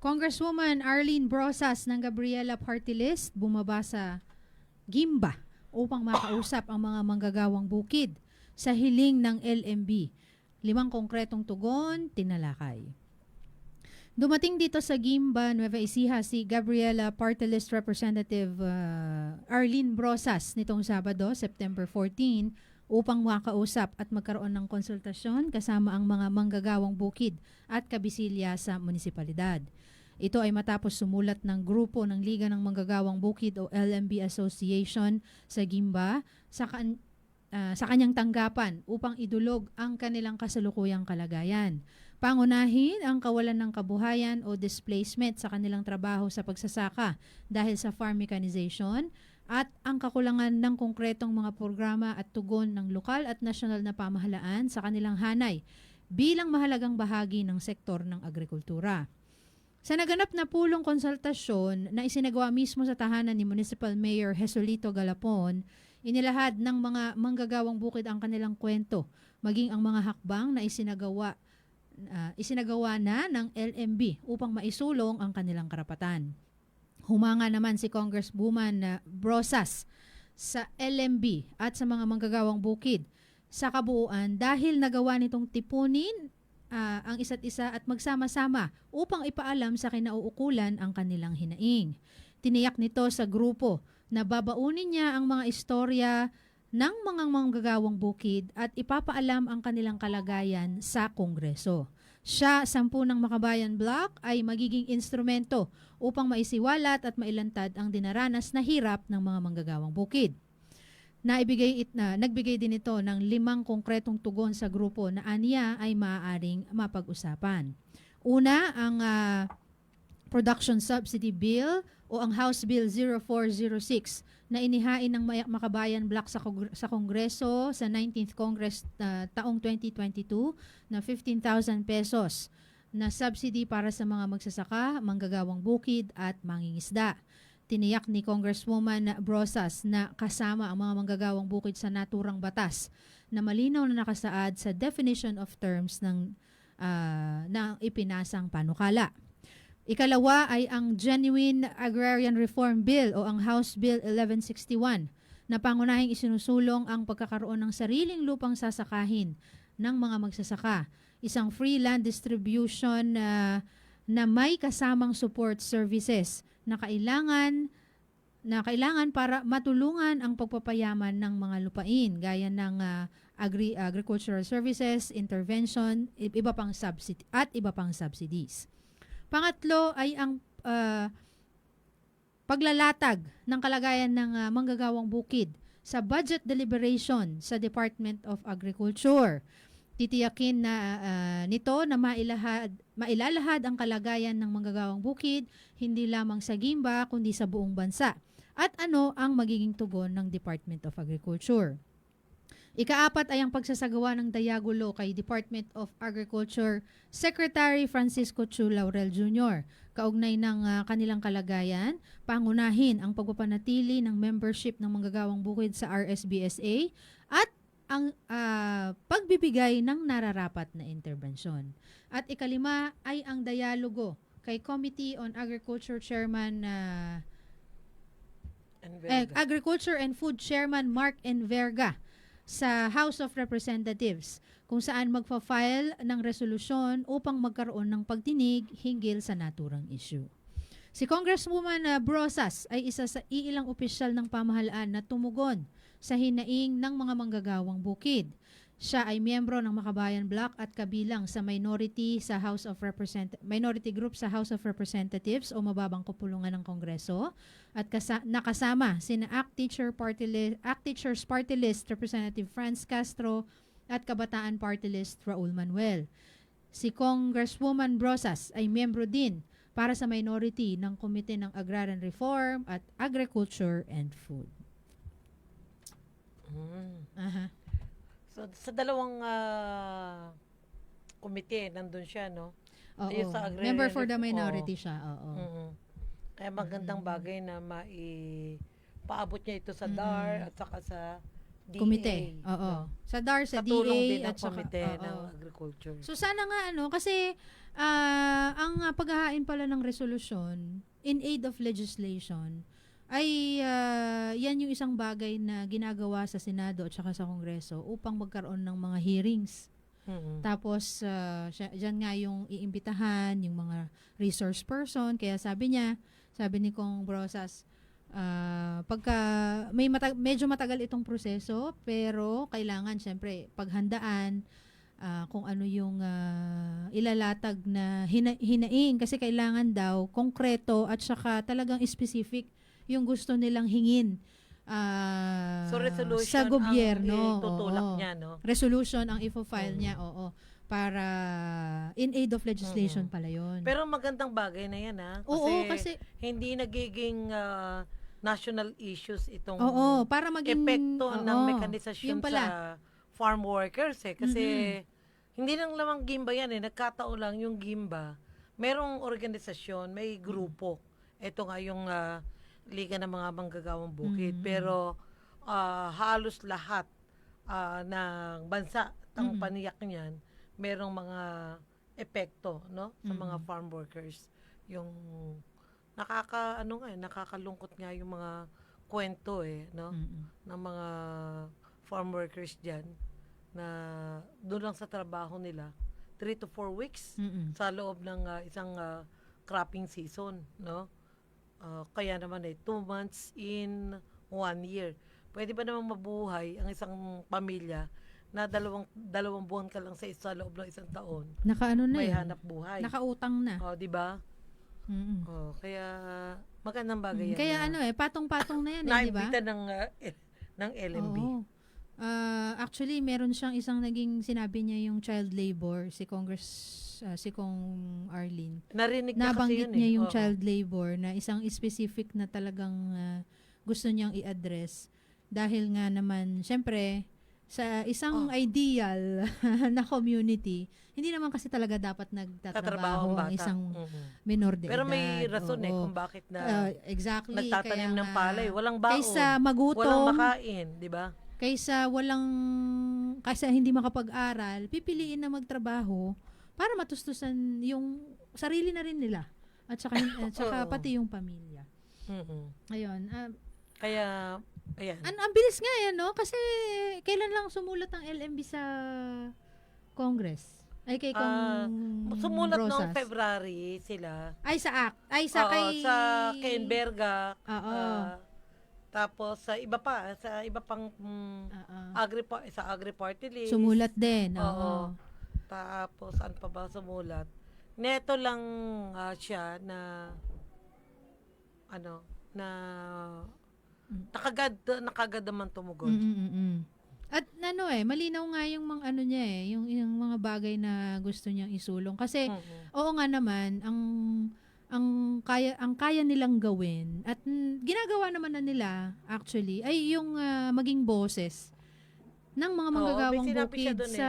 Congresswoman Arlene Brosas ng Gabriela Party List bumaba sa Gimba upang makausap ang mga manggagawang bukid sa hiling ng LMB. Limang konkretong tugon, tinalakay. Dumating dito sa Gimba, Nueva Ecija si Gabriela Party List Representative uh, Arlene Brosas nitong Sabado, September 14, upang makausap at magkaroon ng konsultasyon kasama ang mga manggagawang bukid at kabisilya sa munisipalidad. Ito ay matapos sumulat ng grupo ng Liga ng Manggagawang Bukid o LMB Association sa Gimba sa, kan- ah, sa kanyang tanggapan upang idulog ang kanilang kasalukuyang kalagayan. Pangunahin ang kawalan ng kabuhayan o displacement sa kanilang trabaho sa pagsasaka dahil sa farm mechanization at ang kakulangan ng konkretong mga programa at tugon ng lokal at nasyonal na pamahalaan sa kanilang hanay bilang mahalagang bahagi ng sektor ng agrikultura. Sa naganap na pulong konsultasyon na isinagawa mismo sa tahanan ni Municipal Mayor Jesolito Galapon, inilahad ng mga manggagawang bukid ang kanilang kwento, maging ang mga hakbang na isinagawa ah, isinagawa na ng LMB upang maisulong ang kanilang karapatan. Humanga naman si Congresswoman ah, Brosas sa LMB at sa mga manggagawang bukid sa kabuuan dahil nagawa nitong tipunin ah, ang isa't isa at magsama-sama upang ipaalam sa kinauukulan ang kanilang hinaing. Tiniyak nito sa grupo na babaunin niya ang mga istorya ng mga manggagawang bukid at ipapaalam ang kanilang kalagayan sa Kongreso. Siya, sampu ng Makabayan Block, ay magiging instrumento upang maisiwalat at mailantad ang dinaranas na hirap ng mga manggagawang bukid. Naibigay it na nagbigay din ito ng limang konkretong tugon sa grupo na aniya ay maaaring mapag-usapan. Una, ang ah, Production Subsidy Bill o ang House Bill 0406 na inihain ng Makabayan Block sa, Kongre- sa Kongreso sa 19th Congress ah, taong 2022 na 15,000 pesos na subsidy para sa mga magsasaka, manggagawang bukid at mangingisda. Tiniyak ni Congresswoman Brosas na kasama ang mga manggagawang bukid sa naturang batas na malinaw na nakasaad sa definition of terms ng ah, na ipinasang panukala. Ikalawa ay ang Genuine Agrarian Reform Bill o ang House Bill 1161 na pangunahing isinusulong ang pagkakaroon ng sariling lupang sasakahin ng mga magsasaka. Isang free land distribution ah, na may kasamang support services na kailangan na kailangan para matulungan ang pagpapayaman ng mga lupain gaya ng ah, agri agricultural services, intervention, iba pang subsidy at iba pang subsidies. Pangatlo ay ang ah, paglalatag ng kalagayan ng ah, manggagawang bukid sa budget deliberation sa Department of Agriculture. Titiyakin na ah, nito na mailahad, mailalahad ang kalagayan ng manggagawang bukid hindi lamang sa Gimba kundi sa buong bansa. At ano ang magiging tugon ng Department of Agriculture? Ikaapat ay ang pagsasagawa ng Dayagulo kay Department of Agriculture Secretary Francisco Chu Laurel Jr. Kaugnay ng ah, kanilang kalagayan, pangunahin ang pagpapanatili ng membership ng manggagawang bukid sa RSBSA at ang ah, pagbibigay ng nararapat na interbensyon. At ikalima ay ang dialogo kay Committee on Agriculture Chairman And eh. Agriculture and Food Chairman Mark Enverga sa House of Representatives kung saan magfa-file ng resolusyon upang magkaroon ng pagtinig hinggil sa naturang issue. Si Congresswoman ah, Brosas ay isa sa iilang opisyal ng pamahalaan na tumugon sa hinaing ng mga manggagawang bukid. Siya ay miyembro ng Makabayan Bloc at kabilang sa minority sa House of Represent minority group sa House of Representatives o mababang kupulungan ng Kongreso at kasa- nakasama sina ACT Teacher Party List, ACT Teachers Party List Representative Franz Castro at Kabataan Party List Raul Manuel. Si Congresswoman Brosas ay miyembro din para sa minority ng Komite ng Agrarian Reform at Agriculture and Food. Mm. Aha. So, sa dalawang ah, komite, nandun siya, no? Oo. Ayun sa agrarian Member for the ref- minority siya. Oo. Mhm. Kaya magandang bagay na mai paabot niya ito sa. DAR at saka sa DA. komite. Oo. no? Sa DAR, sa Katulong DA din at ang saka komite oo. ng agriculture. So sana nga ano kasi ah, ang ah, paghahain pala ng resolusyon in aid of legislation ay ah, yan yung isang bagay na ginagawa sa Senado at saka sa Kongreso upang magkaroon ng mga hearings. Mm-mm. Tapos uh, siya, dyan nga yung iimbitahan, yung mga resource person. Kaya sabi niya, sabi ni Kong Brosas, ah, pagka may mata- medyo matagal itong proseso, pero kailangan syempre paghandaan ah, kung ano yung ah, ilalatag na hina- hinaing kasi kailangan daw konkreto at saka talagang specific yung gusto nilang hingin ah, So resolution sa gobyerno. ang itutulak Oo niya, no? resolution ang ifo-file Mm. niya, oo. Para in aid of legislation Mm. pala yun. Pero magandang bagay na yan, ha? Kasi, oo, kasi, hindi nagiging ah, national issues itong oo, para maging, epekto ng oo, mekanisasyon yun pala. sa farm workers, eh. Kasi, Mhm. hindi lang lamang Gimba yan, eh. Nagkataon lang yung Gimba. Merong organisasyon, may grupo. Ito nga yung ah, Liga ng mga Manggagawang Bukid. Mhm. Pero, ah, halos lahat ah, ng bansa, ang Mhm. paniyak niyan, merong mga epekto, no? Sa mga Mhm. farm workers. Yung nakaka ano nga eh, nakakalungkot nga yung mga kwento eh, no? Mm-mm. ng mga farm workers diyan na doon lang sa trabaho nila 3 to 4 weeks Mm-mm. sa loob ng ah, isang ah, cropping season, no? Ah, kaya naman eh 2 months in 1 year. Pwede ba namang mabuhay ang isang pamilya na dalawang dalawang buwan ka lang sa isa loob ng isang taon? Naka ano na May eh. hanap buhay. Nakautang na. Oh, 'di ba? Mm-mm. Oh, kaya magandang bagay Mm, yan. Kaya na- ano eh, patong-patong na yan eh, di ba? Naimbita ng, eh, ng LMB. Oo. Ah, actually, meron siyang isang naging sinabi niya yung child labor, si Congress, ah, si Kong Arlene. Narinig kasi nabanggit yun niya eh. yung Oo. child labor na isang specific na talagang ah, gusto niyang i-address dahil nga naman syempre sa isang Oh. ideal na community hindi naman kasi talaga dapat Katrabaho nagtatrabaho ang bata. isang Mhm. minor de Pero may edad. rason eh Oo. kung bakit na Ah, exactly nagtatanim kaya ng nga, palay. Walang baon. kaysa walang magutom makain, di ba? Kaysa walang kaysa hindi makapag-aral pipiliin na magtrabaho para matustusan yung sarili na rin nila at saka, at saka pati yung pamilya Mhm. ayun ah, Kaya, ayan. An ang bilis nga yan, no? Kasi kailan lang sumulat ang LMB sa Congress? Ay, kay Kong Ah, Sumulat noong Rosas. February sila. Ay, sa ACT. Ay, sa Oo, kay... sa Kenberga. Oo. ah, tapos sa iba pa, sa iba pang mm, Oo. agri pa- sa agri party list. Sumulat din. Oo. Oo. Tapos ano pa ba sumulat? Neto lang ah, siya na ano na Mm. nakagad nakagad naman tumugon. Mm-mm-mm. At ano eh, malinaw nga yung mga ano niya eh, yung, yung mga bagay na gusto niyang isulong. Kasi, Mhm. oo nga naman, ang ang kaya ang kaya nilang gawin at mm, ginagawa naman na nila actually ay yung ah, maging boses ng mga Oo, manggagawang siya bukid eh. sa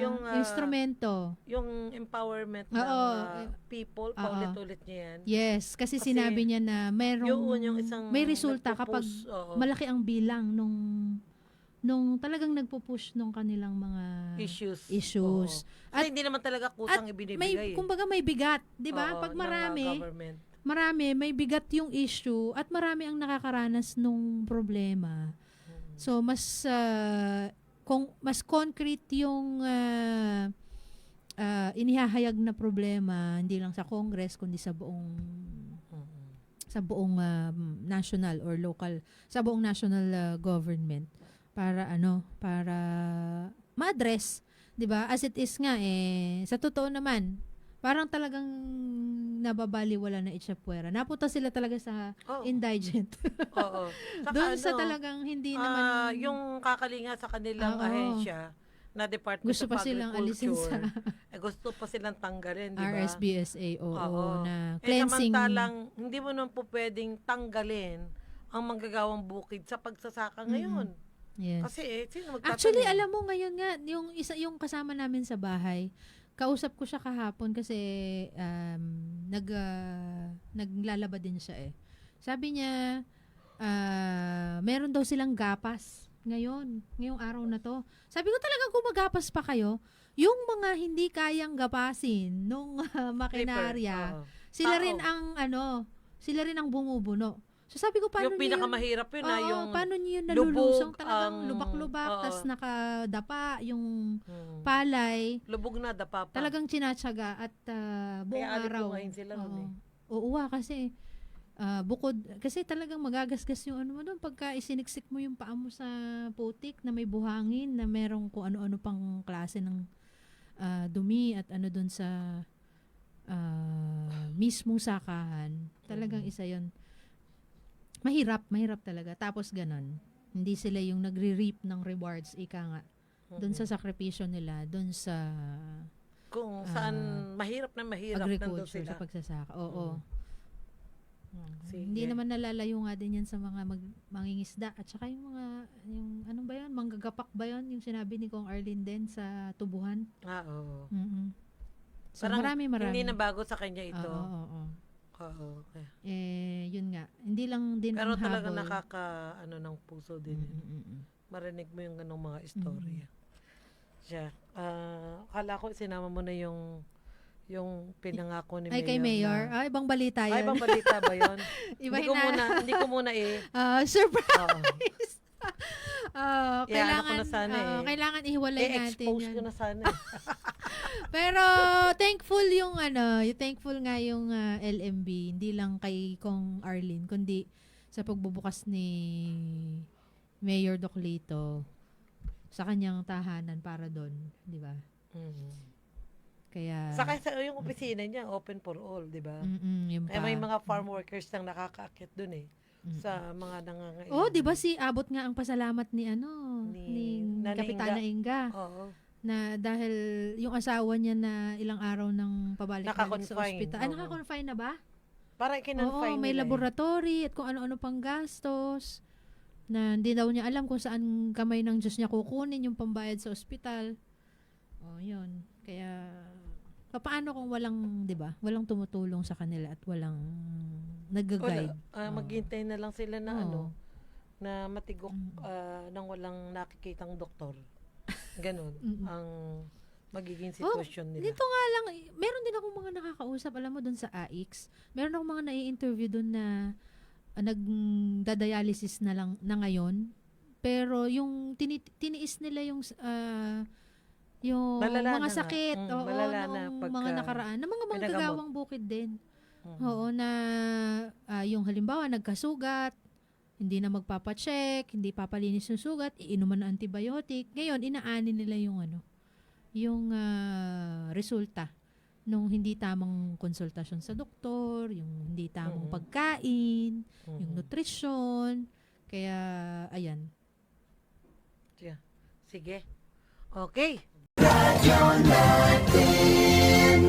Yung, ah, instrumento. Yung empowerment ng Oo. ah, people, Oo. paulit-ulit niya yan. Yes, kasi, Kasi sinabi niya na merong Yun yung isang may resulta kapag oo, malaki ang bilang nung nung talagang nagpo-push nung kanilang mga issues. issues. Oo. At- hindi naman talaga kusang ibinibigay. may eh. kumbaga may bigat, 'di ba? Pag marami, marami may bigat yung issue at marami ang nakakaranas nung problema. Mhm. So mas ah, kung mas concrete yung ah, ah, inihahayag na problema hindi lang sa Congress kundi sa buong sa buong ah, national or local sa buong national ah, government para ano para ma-address 'di ba as it is nga eh sa totoo naman parang talagang nababaliwala na itchapuera napunta sila talaga sa Oo. indigent Oo. Saka doon sa ano, talagang hindi ah, naman yung kakalinga sa kanilang Oo. ahensya na Department gusto of pa silang alisin sa eh, gusto pa silang tanggalin, di ba? RSBSA oo, Oo. na Eh, cleansing samantalang, hindi mo naman po pwedeng tanggalin ang manggagawang bukid sa pagsasaka ngayon. Yes Kasi eh, sino magtatanim? Actually, alam mo ngayon nga, yung isa yung kasama namin sa bahay, kausap ko siya kahapon kasi um, nag ah, naglalaba din siya eh. Sabi niya, ah, meron daw silang gapas ngayon, ngayong araw na to. Sabi ko talaga kung magapas pa kayo, yung mga hindi kayang gapasin nung ah, makinarya, Oo. sila Tao. rin ang ano, sila rin ang bumubuno. So sabi ko, paano yung niyo yun? pinakamahirap yun na Oo, yung paano niyo yun lubog nalulusong talagang ang- lubak-lubak, oo. tas nakadapa yung Hmm. palay, lubog na dapa pa. talagang tinatsaga at ah, buong Kaya araw. alipungain sila nun Oo. eh. Oo, ah, kasi ah, bukod, kasi talagang magagasgas yung ano mo doon pagka isiniksik mo yung paa mo sa putik na may buhangin na merong kung ano-ano pang klase ng ah, dumi at ano doon sa ah, mismong sakahan. Talagang Mhm. isa yon Mahirap, mahirap talaga. Tapos ganon. Hindi sila yung nagre-reap ng rewards, ika nga. Doon sa sakripisyo nila, doon sa kung saan mahirap na mahirap agriculture, sila. sa pagsasaka. Oo. Mm. Sige. Hindi naman nalalayo nga din yan sa mga mag, mangingisda at saka yung mga yung anong ba yun manggagapak ba yun yung sinabi ni Kong Arlene din sa tubuhan Ah, oo. mm so Parang marami marami Hindi na bago sa kanya ito. Oo, oo, oo. Oo. okay. eh yun nga hindi lang din Pero ang talaga habol. nakaka ano ng puso din. Mm, yun. mm, mm, mm. Marinig mo yung ganong mga istorya. Siya. Ah, kala ko sinama mo na yung yung pinangako ni ay kay Mayor. Mayor na- ah, ibang balita Ay, yun ibang balita ba yun? iba hindi ko na muna, hindi ko muna eh. Ah, surprise Oo. Ah, Yeah, ano ko kailangan na sana ah, eh. kailangan ihiwalay natin I-expose yan ko na sana. eh. Pero thankful yung ano, yung thankful nga yung ah, LMB, hindi lang kay Kong Arlene, kundi sa pagbubukas ni Mayor Doclito sa kanyang tahanan para doon, di ba? Mhm. Kaya Saka sa yung opisina niya, open for all, di ba? Mm-mm, yun Kaya pa. may mga farm workers nang nakakaakit dun eh. Sa mga nangangailangan. Oh, di ba si abot nga ang pasalamat ni ano, Ni ni, Nanay Kapitana Inga. Oo. na dahil yung asawa niya na ilang araw nang pabalik-balik sa ospital. Oo. naka-confine na ba? Parang kinonfine Oo, may nila eh. laboratory at kung ano-ano pang gastos na hindi daw niya alam kung saan kamay ng Diyos niya kukunin yung pambayad sa ospital. Oh, yun. Kaya, paano kung walang, di ba, walang tumutulong sa kanila at walang nag-guide? Wala. Ah, Oo. maghintay na lang sila na Oo. ano, na matigok Mm. ah, nang walang nakikitang doktor. Ganon Mm. ang magiging Oh, sitwasyon nila. Dito nga lang, meron din akong mga nakakausap, alam mo, doon sa AX. Meron akong mga nai-interview doon na uh, nagdadialysis na lang na ngayon. Pero yung tini, tiniis nila yung ah, yung Malala mga na nga. sakit, Mm, oo, malala na noong pagka mga nakaraan, na mga pinagamot. manggagawang bukid din. Mhm. Oo, na ah, yung halimbawa nagkasugat, hindi na magpapacheck, hindi papalinis yung sugat, iinuman ng antibiotic. Ngayon, inaani nila yung ano, yung ah, resulta nung hindi tamang konsultasyon sa doktor, yung hindi tamang Mhm. pagkain, Mhm. yung nutrition. Kaya, ayan. Sige. Okay. Radio Latin.